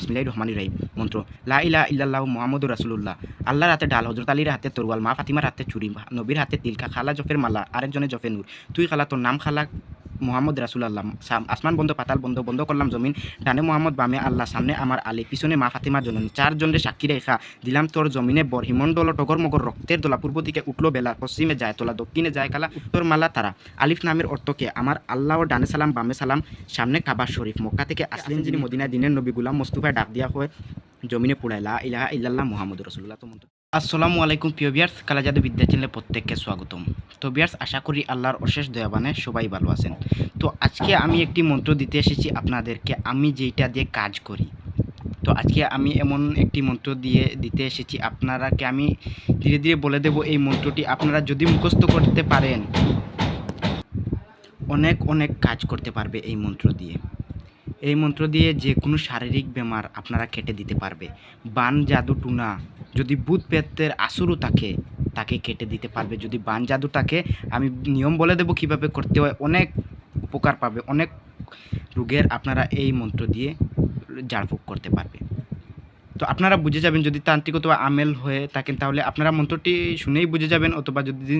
বিসমিল্লাহির রহমানির রাহিম। মন্ত্র, লা ইলা ইল্লাল্লাহু মুহাম্মাদুর রাসূলুল্লাহ। আল্লাহর হাতে ডাল হযরত আলীর হাতে তরুয়াল, মা ফাতিমার হাতে চুরি নবীর হাতে তিলকা, খালা জফের মালা আরেকজনে জফে নূর। তুই খালা, তোর নাম খালা মোহাম্মদ রাসুলাল্লাহ। আসমান বন্ধ, পাতাল বন্ধ বন্ধ করলাম জমিন। ডানে মোহাম্মদ, বামে আল্লাহ, সামনে আমার আলী, পিছনে মা ফাতিমা জননী। চারজনের সাক্ষী রেখা দিলাম তোর জমিনে বর হিমণ্ডল টগর মগর রক্তের দোলা। পূর্ব দিকে উঠল বেলা, পশ্চিমে যায় তোলা, দক্ষিণে যায় কালা, উত্তর মালা তারা। আলিফ নামের অর্থকে আমার আল্লাহ ও ডানে সালাম, বামে সালাম, সামনে কাবা শরীফ। মক্কা থেকে আসলেন যিনি মদিনায়, দিনের নবী গুলাম, মোস্তফায় ডাক দিয়া হয় জমিনে পুড়ায়। লা ইলাহা ইল্লাল্লাহ মুহাম্মদ রসুল্লাহ তো আসসালামু আলাইকুম প্রিয় বিয়ার্স কালাজাদু বিদ্যা চ্যানেলে প্রত্যেককে স্বাগতম। তো বিয়ার্স আশা করি আল্লাহর অশেষ দয়াবানে সবাই ভালো আছেন। তো আজকে আমি একটি মন্ত্র দিতে এসেছি আপনাদেরকে, আমি যেইটা দিয়ে কাজ করি। তো আজকে আমি এমন একটি মন্ত্র দিয়ে দিতে এসেছি, আপনারাকে আমি ধীরে ধীরে বলে দেব, এই মন্ত্রটি আপনারা যদি মুখস্থ করতে পারেন, অনেক অনেক কাজ করতে পারবে এই মন্ত্র দিয়ে। এই মন্ত্র দিয়ে যে কোনো শারীরিক বেমার আপনারা কেটে দিতে পারবে। বান, জাদু, টুনা যদি বুধ প্রেতের আসুরও থাকে, তাকে কেটে দিতে পারবে। যদি বান জাদু থাকে, আমি নিয়ম বলে দেব কীভাবে করতে হয়, অনেক উপকার পাবে, অনেক রোগের আপনারা এই মন্ত্র দিয়ে ঝাড়ফুঁক করতে পারবে। তো আপনারা বুঝে যাবেন যদি তান্ত্রিক অথবা আমেল হয়ে থাকেন, তাহলে আপনারা মন্ত্রটি শুনেই বুঝে যাবেন অথবা যদি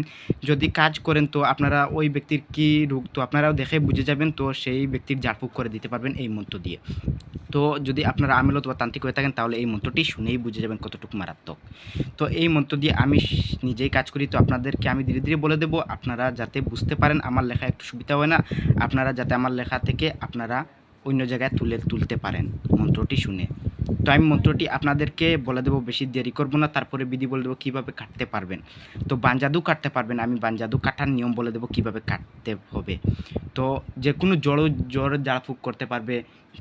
যদি কাজ করেন তো আপনারা ওই ব্যক্তির কি রোগ, তো আপনারাও দেখে বুঝে যাবেন, তো সেই ব্যক্তির ঝাড়ফুঁক করে দিতে পারবেন এই মন্ত্র দিয়ে। তো যদি আপনারা আমেল অথবা তান্ত্রিক হয়ে থাকেন, তাহলে এই মন্ত্রটি শুনেই বুঝে যাবেন কতটুকু মারাত্মক। তো এই মন্ত্র দিয়ে আমি নিজেই কাজ করি, তো আপনাদেরকে আমি ধীরে ধীরে বলে দেবো, আপনারা যাতে বুঝতে পারেন আমার লেখা একটু সুবিধা হয় না, আপনারা যাতে আমার লেখা থেকে আপনারা অন্য জায়গায় তুলে, তুলতে পারেন মন্ত্রটি শুনে। আমি মন্ত্রটি আপনাদেরকে বলে দেবো, বেশি দেরি করব না। তারপরে বিধি বলে দেবো, কীভাবে কাটতে পারবেন। তো বানজাদু কাটতে পারবেন, আমি বানজাদু কাটার নিয়ম বলে দেবো, কীভাবে কাটতে হবে। তো যে কোনো জড় জ্বর জাড়ফুঁক করতে পারবে,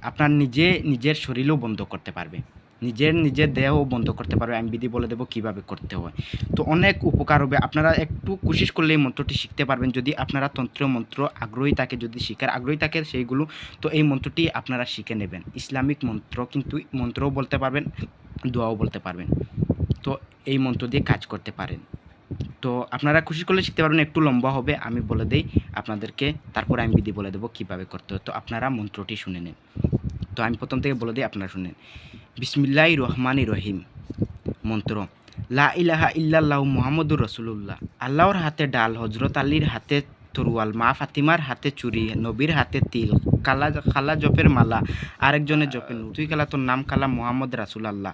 আপনার নিজে, নিজের শরীরও বন্ধ করতে পারবে। নিজের নিজের দেহ বন্ধ করতে পারবে, আমি বিধি বলে দেবো কীভাবে করতে হয়। তো অনেক উপকার হবে, আপনারা একটু কোশিশ করলে এই মন্ত্রটি শিখতে পারবেন, যদি আপনারা তন্ত্র মন্ত্র আগ্রহী থাকে, যদি শিখার আগ্রহী থাকে সেইগুলো, তো এই মন্ত্রটি আপনারা শিখে নেবেন। ইসলামিক মন্ত্র কিন্তু মন্ত্রও বলতে পারবেন, দোয়াও বলতে পারবেন। তো এই মন্ত্র দিয়ে কাজ করতে পারেন। তো আপনারা খুশি করলে শিখতে পারবেন, একটু লম্বা হবে, আমি বলে দেই আপনাদেরকে, তারপরে আমি বিধি বলে দেবো কীভাবে করতে হয়। তো আপনারা মন্ত্রটি শুনে নেন। তো আমি প্রথম থেকে বলে দিই, আপনারা শুনেন বিসমিল্লাহ রহমানি রহিম মন্ত্র, লা ইলাহা ইল্লাল্লাহ মোহাম্মদুর রসুল্লাহ আল্লাহর হাতে ডাল হজরত আলীর হাতে তরুয়াল, মা ফাতিমার হাতে চুরি, নবীর হাতে তিল কালা খালা জপের মালা, আরেকজনের জপের নূর। তুই কালা তোর নাম কালা মোহাম্মদ রাসুল আল্লাহ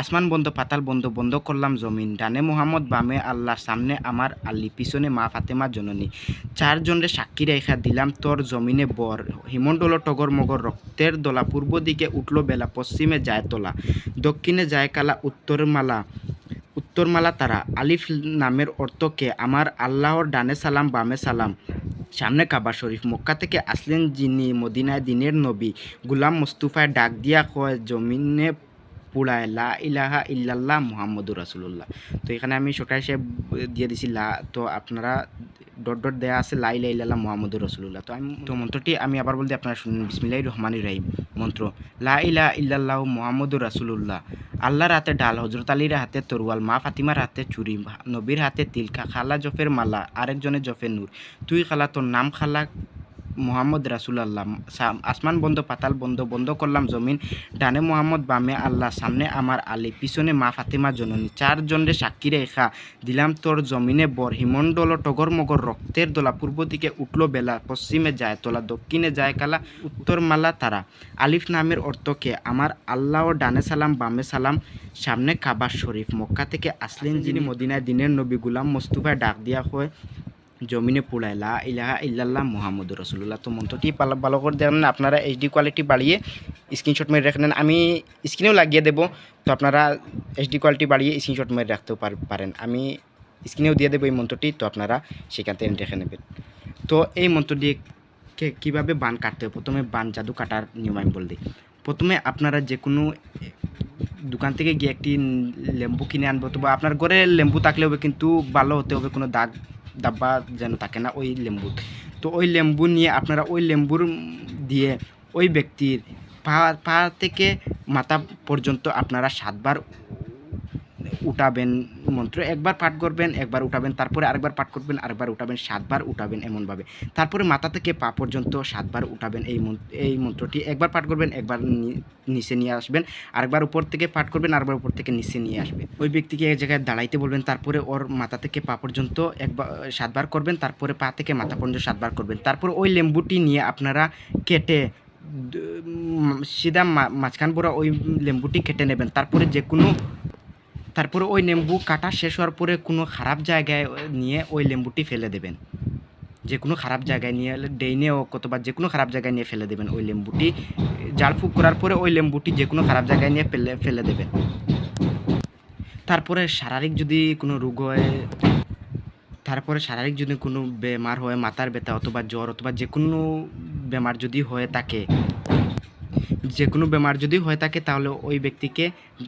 আসমান বন্ধ, পাতাল বন্ধ বন্ধ করলাম জমিন। ডানে মোহাম্মদ, বামে আল্লাহ, সামনে আমার আল্লি, পিছনে মা ফাতেমা, জননী। চারজনের সাক্ষী রেখা দিলাম তোর জমিনে বর। হিমণ্ডল, টগর, মগর, রক্তের দোলা, পূর্ব দিকে উঠল বেলা, পশ্চিমে যায় তোলা, দক্ষিণে যায় কালা, উত্তর মালা। উত্তরমালা তারা, আলিফ নামের অর্থকে আমার আল্লাহর ডানে সালাম, বামে সালাম। সামনে কাবা শরীফ, মক্কা থেকে আসলেন যিনি মদিনায় দিনের নবী। গুলাম মুস্তুফায় ডাক দিয়া কয়, জমিনে পুড়ায় লা ইলাহা ইল্লাল্লাহ মুহাম্মদুর রাসুলুল্লাহ। তো এখানে আমি সরকার হিসেবে দিয়ে দিছি লা, তো আপনারা ডট ডট দেওয়া আছে লা ইলাহা ইল্লাল্লাহ মুহাম্মদুর রাসুলুল্লাহ। তো আমি তো মন্ত্রটি আমি আবার বলতে আপনারা শুনুন, বিসমিল্লাহির রহমানির রহিম। মন্ত্র, লা ইলাহা ইল্লাল্লাহ মুহাম্মদুর রাসুলুল্লাহ। আল্লাহর হাতে ডাল হজরত আলীর হাতে তরোয়াল মা ফাতিমার হাতে চুরি নবীর হাতে তিলকা, খালা জফের মালা, আরেকজনের জফের নূর। তুই খালা, তোর নাম খালা মোহাম্মদ রাসুলাল্লাহ। আসমান বন্ধ পাতাল বন্ধ বন্ধ করলাম জমিন। ডানে মোহাম্মদ বামে আল্লাহ সামনে আমার আলী পিছনে মা ফাতেমা জননী। চারজনের সাক্ষী রেখা দিলাম তোর জমিনে বর। হিমণ্ডল টগর মগর রক্তের দোলা পূর্ব দিকে উঠল বেলা পশ্চিমে যায় তোলা দক্ষিণে যায় কালা উত্তর মালা তারা। আলিফ নামের অর্থকে আমার আল্লাহ ও ডানে সালাম বামে সালাম সামনে কাবা শরীফ। মক্কা থেকে আসলেন যিনি মদিনায় দিনের নবী গুলাম মোস্তফায় ডাক দিয়া হয় জমিনে পুড়ায়। লা ইলাহা ইল্লাল্লাহ মুহাম্মদ রসুল্লাহ তো মন্ত্রটি ভালো করে দেখেন আপনারা এইচডি কোয়ালিটি বাড়িয়ে স্ক্রিনশট মেরে রেখে নেন আমি স্ক্রিনেও লাগিয়ে দেবো, তো আপনারা এইচডি কোয়ালিটি বাড়িয়ে স্ক্রিনশট মেরে রাখতেও পার- পারেন। আমি স্ক্রিনেও দিয়ে দেবো এই মন্ত্রটি, তো আপনারা সেখান থেকে রেখে নেবেন। তো এই মন্ত্র দিয়ে কীভাবে বান কাটতে হবে প্রথমে বান জাদু কাটার নিয়ম আমি বলে দিই। প্রথমে আপনারা যে কোনো দোকান থেকে গিয়ে একটি লেম্বু কিনে আনব তো আপনার ঘরে লেম্বু থাকলে হবে, কিন্তু ভালো হতে হবে কোনো দাগ ডাব্বা যেন থাকে না, ওই লেম্বুর তো ওই লেম্বু নিয়ে আপনারা ওই লেম্বুর দিয়ে ওই ব্যক্তির পা পা থেকে মাথা পর্যন্ত আপনারা সাতবার উঠাবেন মন্ত্র, একবার পাঠ করবেন, একবার উঠাবেন, তারপরে আরেকবার পাঠ করবেন, আরেকবার উঠাবেন, সাতবার উঠাবেন এমনভাবে। তারপরে মাথা থেকে পা পর্যন্ত সাতবার উঠাবেন এই এই মন্ত্রটি। একবার পাঠ করবেন, একবার নিচে নিয়ে আসবেন, আরেকবার উপর থেকে পাঠ করবেন, আরেকবার উপর থেকে নিচে নিয়ে আসবেন। ওই ব্যক্তিকে এক জায়গায় দাঁড়াইতে বলবেন, তারপরে ওর মাথা থেকে পা পর্যন্ত একবার, সাতবার করবেন, তারপরে পা থেকে মাথা পর্যন্ত সাতবার করবেন। তারপর ওই লেম্বুটি নিয়ে আপনারা কেটে সিধা মাঝখান বড় ওই লেম্বুটি কেটে নেবেন। তারপরে যে কোনো তারপরে ওই লেম্বু কাটা শেষ হওয়ার পরে কোনো খারাপ জায়গায় নিয়ে ওই লেম্বুটি ফেলে দেবেন। যে কোনো খারাপ জায়গায় নিয়ে, ডেইনে হোক অথবা যে কোনো খারাপ জায়গায় নিয়ে ফেলে দেবেন ওই লেম্বুটি। জালফুক করার পরে ওই লেম্বুটি যে কোনো খারাপ জায়গায় নিয়ে ফেলে ফেলে দেবেন। তারপরে শারীরিক যদি কোনো রোগ হয়, তারপরে শারীরিক যদি কোনো বেমার হয়, মাথার ব্যথা অথবা জ্বর অথবা যে কোনো বেমার যদি হয়ে থাকে যে কোনো বেমার যদি হয়ে থাকে, তাহলে ওই ব্যক্তিকে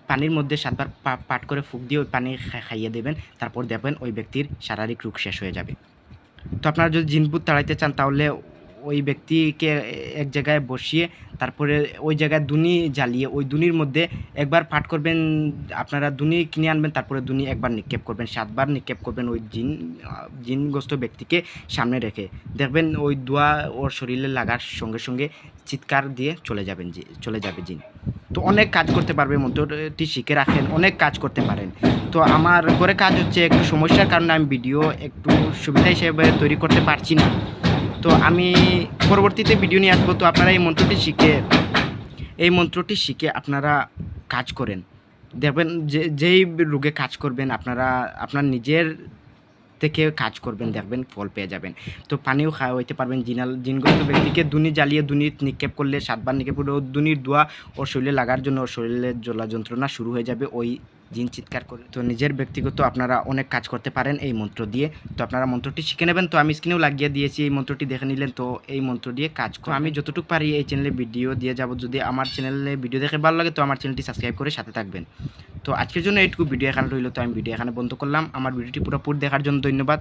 পানির মধ্যে সাতবার পাট করে ফুক দিয়ে ওই পানি খাইয়ে দেবেন, তারপর দেখবেন ওই ব্যক্তির শারীরিক রোগ শেষ হয়ে যাবে। তো আপনারা যদি জিনপুত তাড়াইতে চান, তাহলে ওই ব্যক্তিকে এক জায়গায় বসিয়ে তারপরে ওই জায়গায় দুনি জ্বালিয়ে ওই দুনির মধ্যে একবার পাঠ করবেন, আপনারা দুনি কিনে আনবেন, তারপরে দুনি একবার নিক্ষেপ করবেন, সাতবার নিক্ষেপ করবেন ওই জিন, জিনগ্রস্ত ব্যক্তিকে সামনে রেখে। দেখবেন ওই দোয়া ওর শরীরে লাগার সঙ্গে সঙ্গে চিৎকার দিয়ে চলে যাবেন চলে যাবে জিন। তো অনেক কাজ করতে পারবে মন্ত্রটি শিখে রাখেন, অনেক কাজ করতে পারেন। তো আমার করে কাজ হচ্ছে একটু সমস্যার কারণে আমি ভিডিও একটু সুবিধা হিসেবে তৈরি করতে পারছি না। তো আমি পরবর্তীতে ভিডিও নিয়ে আসব, তো আপনারা এই মন্ত্রটি শিখে, এই মন্ত্রটি শিখে আপনারা কাজ করেন। দেখবেন যে, যেই রোগে কাজ করবেন, আপনারা, আপনার নিজের থেকে কাজ করবেন, দেখবেন ফল পেয়ে যাবেন। তো পানিও খাওয়া হইতে পারবেন, জিনাল জিনগ্রস্ত ব্যক্তিকে দুনি জ্বালিয়ে, দুনি নিক্ষেপ করলে, সাতবার নিক্ষেপ করলে দুনির দোয়া ওর শরীরে লাগার জন্য ওর শরীরে জ্বলা যন্ত্রণা শুরু হয়ে যাবে, ওই জিন চিৎকার করে। তো নিজের ব্যক্তিগত আপনারা অনেক কাজ করতে পারেন এই মন্ত্র দিয়ে। তো আপনারা মন্ত্রটি শিখে নেবেন। তো আমি স্ক্রিনেও লাগিয়ে দিয়েছি এই মন্ত্রটি, দেখে নিলেন। তো এই মন্ত্র দিয়ে কাজ করুন। আমি যতটুকু পারি এই চ্যানেলে ভিডিও দিয়ে যাব। যদি আমার চ্যানেলে ভিডিও দেখে ভালো লাগে, তো আমার চ্যানেলটি সাবস্ক্রাইব করে সাথে থাকবেন। তো আজকের জন্য এইটুকু। ভিডিও এখানে রইল। তো আমি ভিডিও এখানে বন্ধ করলাম। আমার ভিডিওটি পুরোপুরি দেখার জন্য ধন্যবাদ।